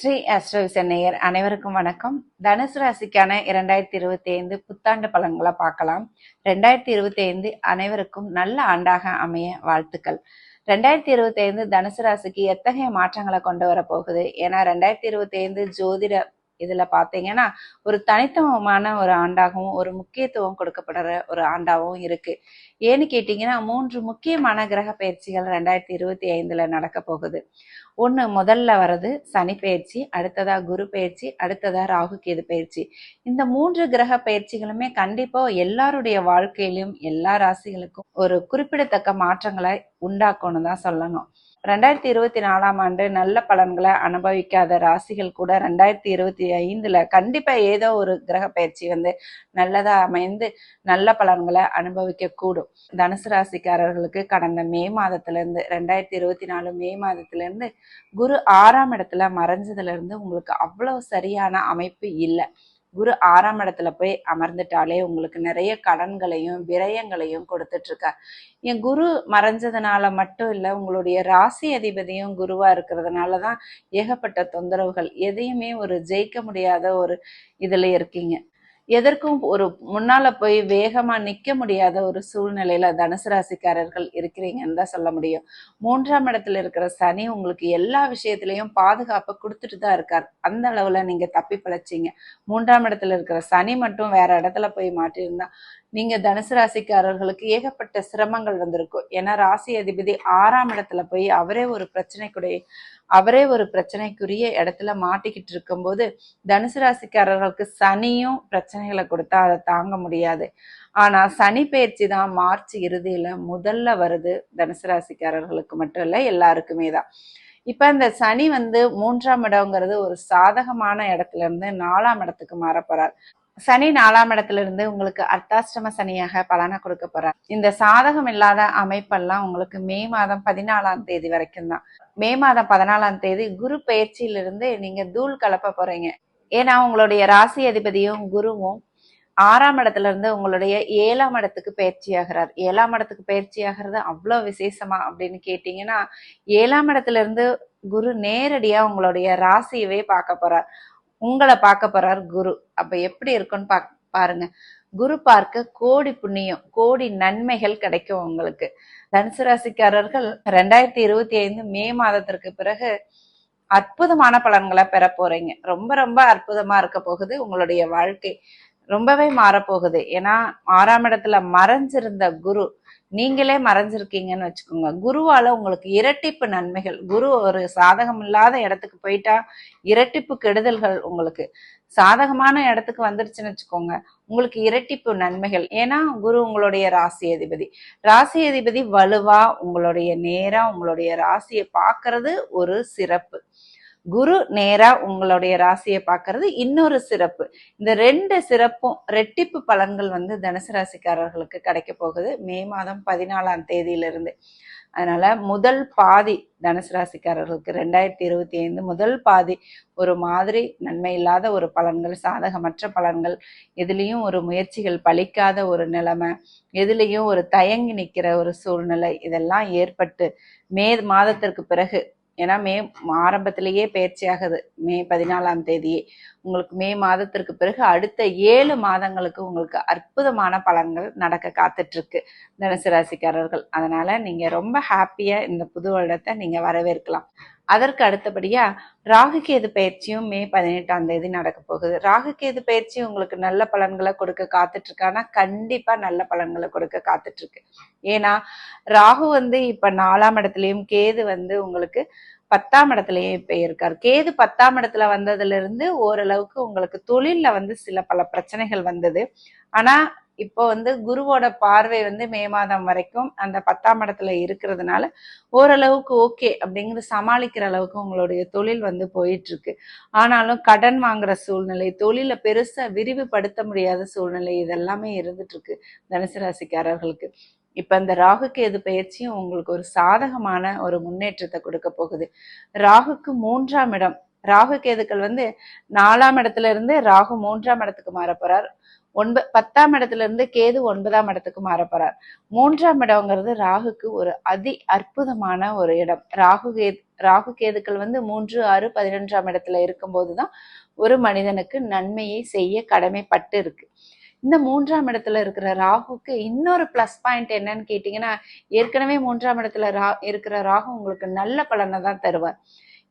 ஸ்ரீ அஸ்ட்ரோவிசன் நேயர் அனைவருக்கும் வணக்கம். தனுசு ராசிக்கான இரண்டாயிரத்தி இருபத்தி ஐந்து புத்தாண்டு பலன்களை பார்க்கலாம். ரெண்டாயிரத்தி இருபத்தி ஐந்து அனைவருக்கும் நல்ல ஆண்டாக அமைய வாழ்த்துக்கள். ரெண்டாயிரத்தி இருபத்தி ஐந்து தனுசு ராசிக்கு எத்தகைய மாற்றங்களை கொண்டு வரப்போகுது? ஏன்னா ரெண்டாயிரத்தி இருபத்தி ஐந்து ஜோதிட இதுல பாத்தீங்கன்னா ஒரு தனித்துவமான ஒரு ஆண்டாகவும் ஒரு முக்கியத்துவம் கொடுக்கப்படுற ஒரு ஆண்டாகவும் இருக்கு. ஏன்னு கேட்டீங்கன்னா மூன்று முக்கியமான கிரக பயிற்சிகள் ரெண்டாயிரத்தி இருபத்தி ஐந்துல நடக்க போகுது. ஒன்று முதல்ல வர்றது சனி பயிற்சி அடுத்ததா குரு பயிற்சி அடுத்ததா ராகு கேது பயிற்சி. இந்த மூன்று கிரக பயிற்சிகளுமே கண்டிப்பா எல்லாருடைய வாழ்க்கையிலும் எல்லா ராசிகளுக்கும் ஒரு குறிப்பிடத்தக்க மாற்றங்களை உண்டாக்கணும் தான் சொல்லணும். ரெண்டாயிரத்தி இருபத்தி நாலாம் ஆண்டு நல்ல பலன்களை அனுபவிக்காத ராசிகள் கூட ரெண்டாயிரத்தி இருபத்தி ஐந்துல கண்டிப்பா ஏதோ ஒரு கிரக பயிற்சி வந்து நல்லதா அமைந்து நல்ல பலன்களை அனுபவிக்க கூடும் தனுசு ராசிக்காரர்களுக்கு கடந்த மே மாதத்துல இருந்து ரெண்டாயிரத்தி இருபத்தி நாலு மே மாதத்துல இருந்து குரு ஆறாம் இடத்துல மறைஞ்சதுல இருந்து உங்களுக்கு அவ்வளவு சரியான அமைப்பு இல்லை. குரு ஆறாம் இடத்துல போய் அமர்ந்துட்டாலே உங்களுக்கு நிறைய கடன்களையும் விரயங்களையும் கொடுத்துட்டு இருக்கார் என் குரு மறைஞ்சதுனால மட்டும் இல்லை உங்களுடைய ராசி அதிபதியும் குருவா இருக்கிறதுனால தான் ஏகப்பட்ட தொந்தரவுகள். எதையுமே ஒரு ஜெயிக்க முடியாத ஒரு இதுல இருக்கீங்க. எதற்கும் ஒரு முன்னால போய் வேகமா நிக்க முடியாத ஒரு சூழ்நிலையில தனுசு ராசிக்காரர்கள் இருக்கிறீங்கன்னு தான் சொல்ல முடியும். மூன்றாம் இடத்துல இருக்கிற சனி உங்களுக்கு எல்லா விஷயத்திலையும் பாதுகாப்பை கொடுத்துட்டு தான் இருக்கார். அந்த அளவுல நீங்க தப்பி பிழைச்சிங்க. மூன்றாம் இடத்துல இருக்கிற சனி மட்டும் வேற இடத்துல போய் மாட்டியிருந்தா நீங்க தனுசு ராசிக்காரர்களுக்கு ஏகப்பட்ட சிரமங்கள் வந்திருக்கும் ஏன்னா ராசி அதிபதி ஆறாம் இடத்துல போய் அவரே ஒரு பிரச்சனைக்குடைய அவரே ஒரு பிரச்சனைக்குரிய இடத்துல மாட்டிக்கிட்டு இருக்கும்போது தனுசு ராசிக்காரர்களுக்கு சனியும் பிரச்சனைகளை கொடுத்தா அதை தாங்க முடியாது. ஆனா சனி பயிற்சி தான் மார்ச் இறுதியில முதல்ல வருது தனுசு ராசிக்காரர்களுக்கு மட்டும் இல்ல எல்லாருக்குமே தான். இப்ப இந்த சனி வந்து மூன்றாம் இடங்கிறது ஒரு சாதகமான இடத்துல இருந்து நாலாம் இடத்துக்கு மாறப்போறார். போறார் சனி நாலாம் இடத்துல இருந்து உங்களுக்கு அர்த்தாஷ்டம சனியாக பலனை கொடுக்க போறார். இந்த சாதகம் இல்லாத அமைப்பெல்லாம் உங்களுக்கு மே மாதம் பதினாலாம் தேதி வரைக்கும் தான். மே மாதம் பதினாலாம் தேதி குரு பயிற்சியிலிருந்து நீங்க தூள் கலப்ப போறீங்க. ஏன்னா உங்களுடைய ராசி அதிபதியும் குருவும் ஆறாம் இடத்துல இருந்து உங்களுடைய ஏழாம் இடத்துக்கு பயிற்சி ஆகிறார் ஏழாம் இடத்துக்கு பயிற்சி ஆகிறது அவ்வளவு விசேஷமா அப்படின்னு கேட்டீங்கன்னா ஏழாம் இடத்துல இருந்து குரு நேரடியா உங்களுடைய ராசியவே பார்க்க போறார். உங்களை பார்க்க போறார் குரு. அப்ப எப்படி இருக்குன்னு பா பாருங்க. குரு பார்க்க கோடி புண்ணியம் கோடி நன்மைகள் கிடைக்கும் உங்களுக்கு. தனுசு ராசிக்காரர்கள் ரெண்டாயிரத்தி இருபத்தி ஐந்து மே மாதத்திற்கு பிறகு அற்புதமான பலன்களை பெற போறீங்க. ரொம்ப ரொம்ப அற்புதமா இருக்க போகுது உங்களுடைய வாழ்க்கை. ரொம்பவே மாறப்போகுது. ஏன்னா ஆறாம் இடத்துல மறைஞ்சிருந்த குரு நீங்களே மறைஞ்சிருக்கீங்கன்னு வச்சுக்கோங்க. குருவால உங்களுக்கு இரட்டிப்பு நன்மைகள் குரு ஒரு சாதகம் இல்லாத இடத்துக்கு போயிட்டா இரட்டிப்பு கெடுதல்கள் உங்களுக்கு. சாதகமான இடத்துக்கு வந்துருச்சுன்னு வச்சுக்கோங்க உங்களுக்கு இரட்டிப்பு நன்மைகள். ஏன்னா குரு உங்களுடைய ராசி அதிபதி. ராசி அதிபதி வலுவா உங்களுடைய நேரா உங்களுடைய ராசியை பார்க்கறது ஒரு சிறப்பு. குரு நேரா உங்களுடைய ராசியை பார்க்கறது இன்னொரு சிறப்பு. இந்த ரெண்டு சிறப்பும் ரெட்டிப்பு பலன்கள் வந்து தனுசு ராசிக்காரர்களுக்கு கிடைக்க போகுது. மே மாதம் பதினாலாம் தேதியிலிருந்து. அதனால முதல் பாதி தனுசு ராசிக்காரர்களுக்கு ரெண்டாயிரத்தி இருபத்தி ஐந்து முதல் பாதி ஒரு மாதிரி நன்மை இல்லாத ஒரு பலன்கள் சாதகமற்ற பலன்கள் எதுலேயும் ஒரு முயற்சிகள் பலிக்காத ஒரு நிலைமை எதுலேயும் ஒரு தயங்கி நிற்கிற ஒரு சூழ்நிலை இதெல்லாம் ஏற்பட்டு மே மாதத்திற்கு பிறகு ஏன்னா மே ஆரம்பத்திலேயே பயிற்சி ஆகுது. மே பதினாலாம் தேதியே உங்களுக்கு மே மாதத்திற்கு பிறகு அடுத்த ஏழு மாதங்களுக்கு உங்களுக்கு அற்புதமான பலன்கள் நடக்க காத்துட்ருக்கு தனுசு ராசிக்காரர்கள். அதனால நீங்கள் ரொம்ப ஹாப்பியாக இந்த புது வருடத்தை நீங்கள் வரவேற்கலாம். அதற்கு அடுத்தபடியா ராகுகேது பயிற்சியும் மே பதினெட்டாம் தேதி நடக்க போகுது. ராகுகேது பயிற்சி உங்களுக்கு நல்ல பலன்களை கொடுக்க காத்துட்டு இருக்கானா கண்டிப்பா நல்ல பலன்களை கொடுக்க காத்துட்டு இருக்கு ஏன்னா ராகு வந்து இப்ப நாலாம் இடத்துலயும் கேது வந்து உங்களுக்கு பத்தாம் இடத்துலயும் இப்ப இருக்காரு கேது பத்தாம் இடத்துல வந்ததுல இருந்து ஓரளவுக்கு உங்களுக்கு தொழில்ல வந்து சில பல பிரச்சனைகள் வந்தது. ஆனா இப்போ வந்து குருவோட பார்வை வந்து மே மாதம் வரைக்கும் அந்த பத்தாம் இடத்துல இருக்கிறதுனால ஓரளவுக்கு ஓகே அப்படிங்கிறது சமாளிக்கிற அளவுக்கு உங்களுடைய தொழில் வந்து போயிட்டு இருக்கு ஆனாலும் கடன் வாங்குற சூழ்நிலை தொழிலை பெருசா விரிவுபடுத்த முடியாத சூழ்நிலை இதெல்லாமே இருந்துட்டு இருக்கு தனுசு ராசிக்காரர்களுக்கு. இப்ப இந்த ராகுக்கு எது பயிற்சியும் உங்களுக்கு ஒரு சாதகமான ஒரு முன்னேற்றத்தை கொடுக்க போகுது. ராகுக்கு மூன்றாம் இடம். ராகு கேதுக்கள் வந்து நாலாம் இடத்துல இருந்து ராகு மூன்றாம் இடத்துக்கு மாற போறார் ஒன்ப பத்தாம் இடத்துல இருந்து கேது ஒன்பதாம் இடத்துக்கு மாறப்போறார். மூன்றாம் இடம்ங்கிறது ராகுக்கு ஒரு அதி அற்புதமான ஒரு இடம். ராகு கேது ராகு கேதுக்கள் வந்து மூன்று ஆறு பதினொன்றாம் இடத்துல இருக்கும்போதுதான் ஒரு மனிதனுக்கு நன்மையை செய்ய கடமைப்பட்டு இருக்கு. இந்த மூன்றாம் இடத்துல இருக்கிற ராகுக்கு இன்னொரு ப்ளஸ் பாயிண்ட் என்னன்னு கேட்டீங்கன்னா ஏற்கனவே மூன்றாம் இடத்துல ரா இருக்கிற ராகு உங்களுக்கு நல்ல பலனை தான் தருவார்.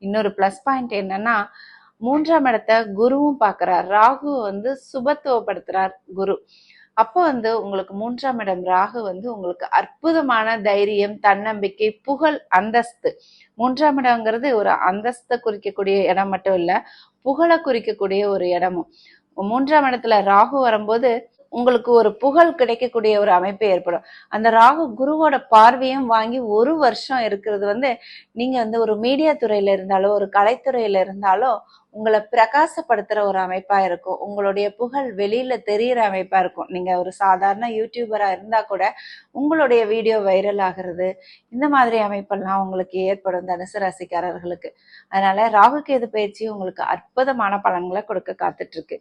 இன்னொரு ப்ளஸ் பாயிண்ட் என்னன்னா மூன்றாம் இடத்த குருவும் பார்க்கிறார். ராகு வந்து சுபத்துவப்படுத்துறார் குரு. அப்போ வந்து உங்களுக்கு மூன்றாம் இடம் ராகு வந்து உங்களுக்கு அற்புதமான தைரியம் தன்னம்பிக்கை புகழ் அந்தஸ்து. மூன்றாம் இடம்ங்கிறது ஒரு அந்தஸ்தை குறிக்கக்கூடிய இடம் மட்டும் இல்லை புகழை குறிக்கக்கூடிய ஒரு இடமும். மூன்றாம் இடத்துல ராகு வரும்போது உங்களுக்கு ஒரு புகழ் கிடைக்கக்கூடிய ஒரு அமைப்பு ஏற்படும். அந்த ராகு குருவோட பார்வையும் வாங்கி ஒரு வருஷம் இருக்கிறது வந்து நீங்க வந்து ஒரு மீடியா துறையில இருந்தாலோ ஒரு கலைத்துறையில இருந்தாலோ உங்களை பிரகாசப்படுத்துற ஒரு அமைப்பா இருக்கும். உங்களுடைய புகழ் வெளியில தெரியிற அமைப்பா இருக்கும். நீங்க ஒரு சாதாரண யூடியூபரா இருந்தா கூட உங்களுடைய வீடியோ வைரல் ஆகிறது இந்த மாதிரி அமைப்பெல்லாம் உங்களுக்கு ஏற்படும் தனுசு ராசிக்காரர்களுக்கு. அதனால ராகு கேது பயிற்சி உங்களுக்கு அற்புதமான பலன்களை கொடுக்க காத்துட்டு இருக்கு.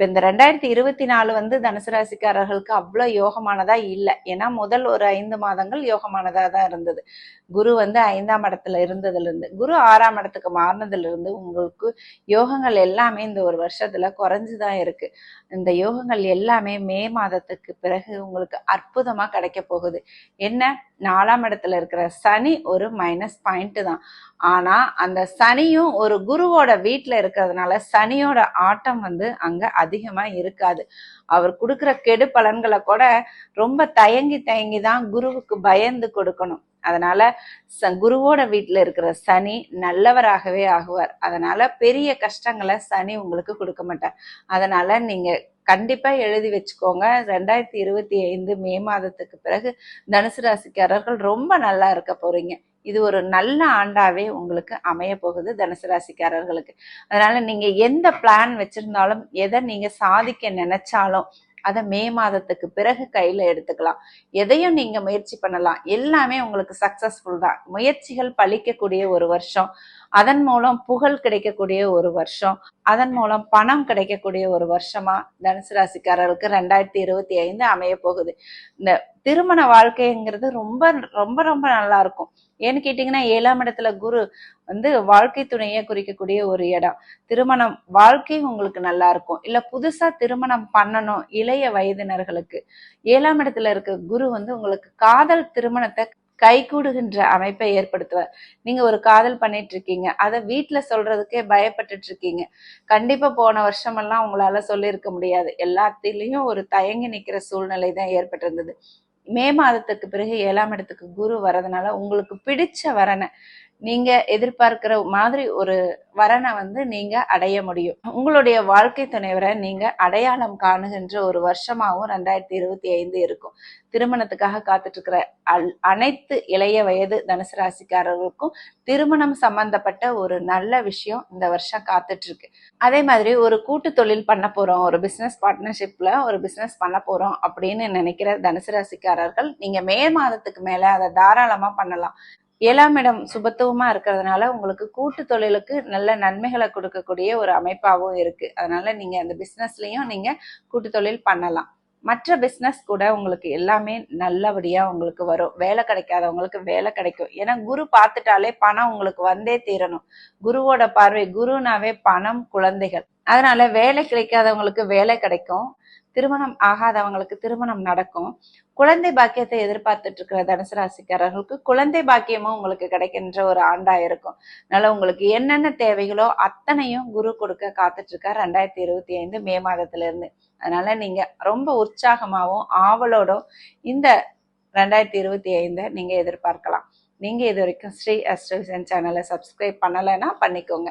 இப்ப இந்த ரெண்டாயிரத்தி இருபத்தி நாலு வந்து தனுசு ராசிக்காரர்களுக்கு அவ்வளவு யோகமானதா இல்லை. ஏன்னா முதல் ஒரு ஐந்து மாதங்கள் யோகமானதா தான் இருந்தது. குரு வந்து ஐந்தாம் இடத்துல இருந்ததுல இருந்து குரு ஆறாம் இடத்துக்கு மாறினதுல இருந்து உங்களுக்கு யோகங்கள் எல்லாமே இந்த ஒரு வருஷத்துல குறைஞ்சுதான் இருக்கு. இந்த யோகங்கள் எல்லாமே மே மாதத்துக்கு பிறகு உங்களுக்கு அற்புதமா கிடைக்க போகுது. என்ன? நாலாம் இடத்துல இருக்கிற சனி ஒரு மைனஸ் பாயிண்ட் தான். ஆனா அந்த சனியும் ஒரு குருவோட வீட்டில் இருக்கிறதுனால சனியோட ஆட்டம் வந்து அங்க அதிகமா இருக்காது. அவர் கொடுக்குற கெடு பலன்களை கூட ரொம்ப தயங்கி தயங்கி தான் குருவுக்கு பயந்து கொடுக்கணும். அதனால ச குருவோட வீட்டில் இருக்கிற சனி நல்லவராகவே ஆகுவார். அதனால பெரிய கஷ்டங்களை சனி உங்களுக்கு கொடுக்க மாட்டார். அதனால நீங்க கண்டிப்பா எழுதி வச்சுக்கோங்க. ரெண்டாயிரத்தி இருபத்தி ஐந்து மே மாதத்துக்கு பிறகு தனுசு ராசிக்காரர்கள் ரொம்ப நல்லா இருக்க போறீங்க. இது ஒரு நல்ல ஆண்டாவே உங்களுக்கு அமைய போகுது தனுசு ராசிக்காரர்களுக்கு. அதனால நீங்க எந்த பிளான் வச்சிருந்தாலும் எதை நீங்க சாதிக்க நினைச்சாலும் அதை மே மாதத்துக்கு பிறகு கையில எடுத்துக்கலாம். எதையும் நீங்க முயற்சி பண்ணலாம். எல்லாமே உங்களுக்கு சக்சஸ்ஃபுல் தான். முயற்சிகள் பழிக்கக்கூடிய ஒரு வருஷம். அதன் மூலம் புகழ் கிடைக்கக்கூடிய ஒரு வருஷம் அதன் மூலம் பணம் கிடைக்கக்கூடிய ஒரு வருஷமா தனுசு ராசிக்காரர்களுக்கு ரெண்டாயிரத்தி இருபத்தி ஐந்து அமைய போகுது. இந்த திருமண வாழ்க்கைங்கிறது ரொம்ப ரொம்ப ரொம்ப நல்லா இருக்கும். ஏன்னு கேட்டீங்கன்னா ஏழாம் இடத்துல குரு வந்து வாழ்க்கை துணையை குறிக்கக்கூடிய ஒரு இடம். திருமணம் வாழ்க்கை உங்களுக்கு நல்லா இருக்கும். இல்ல புதுசா திருமணம் பண்ணணும் இளைய வயதினர்களுக்கு. ஏழாம் இடத்துல இருக்க குரு வந்து உங்களுக்கு காதல் திருமணத்தை கைகூடுகின்ற அமைப்பை ஏற்படுத்துவார். நீங்க ஒரு காதல் பண்ணிட்டு இருக்கீங்க அதை வீட்டுல சொல்றதுக்கே பயப்பட்டுட்டு இருக்கீங்க கண்டிப்பா போன வருஷமெல்லாம் உங்களால சொல்லியிருக்க முடியாது. எல்லாத்திலையும் ஒரு தயங்கி நிக்கிற சூழ்நிலை தான் ஏற்பட்டிருந்தது. மே மாதத்துக்கு பிறகு ஏழாம் இடத்துக்கு குரு வரதுனால உங்களுக்கு பிடிச்ச வரனை நீங்க எதிர்பார்க்கிற மாதிரி ஒரு வரனை வந்து நீங்க அடைய முடியும். உங்களுடைய வாழ்க்கை துணைவரை நீங்க அடையாளம் காணுகின்ற ஒரு வருஷமாகவும் ரெண்டாயிரத்தி இருபத்தி ஐந்து இருக்கும். திருமணத்துக்காக காத்துட்டு இருக்கிற அனைத்து இளைய வயது தனுசு ராசிக்காரர்களுக்கும் திருமணம் சம்பந்தப்பட்ட ஒரு நல்ல விஷயம் இந்த வருஷம் காத்துட்டு இருக்கு அதே மாதிரி ஒரு கூட்டு தொழில் பண்ண போறோம் ஒரு பிசினஸ் பார்ட்னர்ஷிப்ல ஒரு பிசினஸ் பண்ண போறோம் அப்படின்னு நினைக்கிற தனுசு ராசிக்காரர்கள் நீங்க மே மாதத்துக்கு மேல அதை தாராளமா பண்ணலாம். ஏழாம் இடம் சுபத்துவமா இருக்கிறதுனால உங்களுக்கு கூட்டு தொழிலுக்கு நல்ல நன்மைகளை கொடுக்கக்கூடிய ஒரு அமைப்பாகவும் இருக்கு. அதனால நீங்க அந்த பிசினஸ்லயும் நீங்க கூட்டு தொழில் பண்ணலாம். மற்ற பிஸ்னஸ் கூட உங்களுக்கு எல்லாமே நல்லபடியா உங்களுக்கு வரும். வேலை கிடைக்காதவங்களுக்கு வேலை கிடைக்கும். ஏன்னா குரு பார்த்துட்டாலே பணம் உங்களுக்கு வந்தே தீரணும். குருவோட பார்வை குருனாவே பணம் குழந்தைகள். அதனால வேலை கிடைக்காதவங்களுக்கு வேலை கிடைக்கும். திருமணம் ஆகாதவங்களுக்கு திருமணம் நடக்கும். குழந்தை பாக்கியத்தை எதிர்பார்த்துட்டு இருக்கிற தனுசு ராசிக்காரர்களுக்கு குழந்தை பாக்கியமும் உங்களுக்கு கிடைக்கின்ற ஒரு ஆண்டா இருக்கும். அதனால உங்களுக்கு என்னென்ன தேவைகளோ அத்தனையும் குரு கொடுக்க காத்துட்டு இருக்கார் ரெண்டாயிரத்தி இருபத்தி ஐந்து மே மாதத்துல இருந்து அதனால நீங்க ரொம்ப உற்சாகமாகவும் ஆவலோடும் இந்த ரெண்டாயிரத்தி இருபத்தி ஐந்தை நீங்க எதிர்பார்க்கலாம். நீங்க இது வரைக்கும் ஸ்ரீ அஸ்ட்ரோசன் சேனலை சப்ஸ்கிரைப் பண்ணலைன்னா பண்ணிக்கோங்க.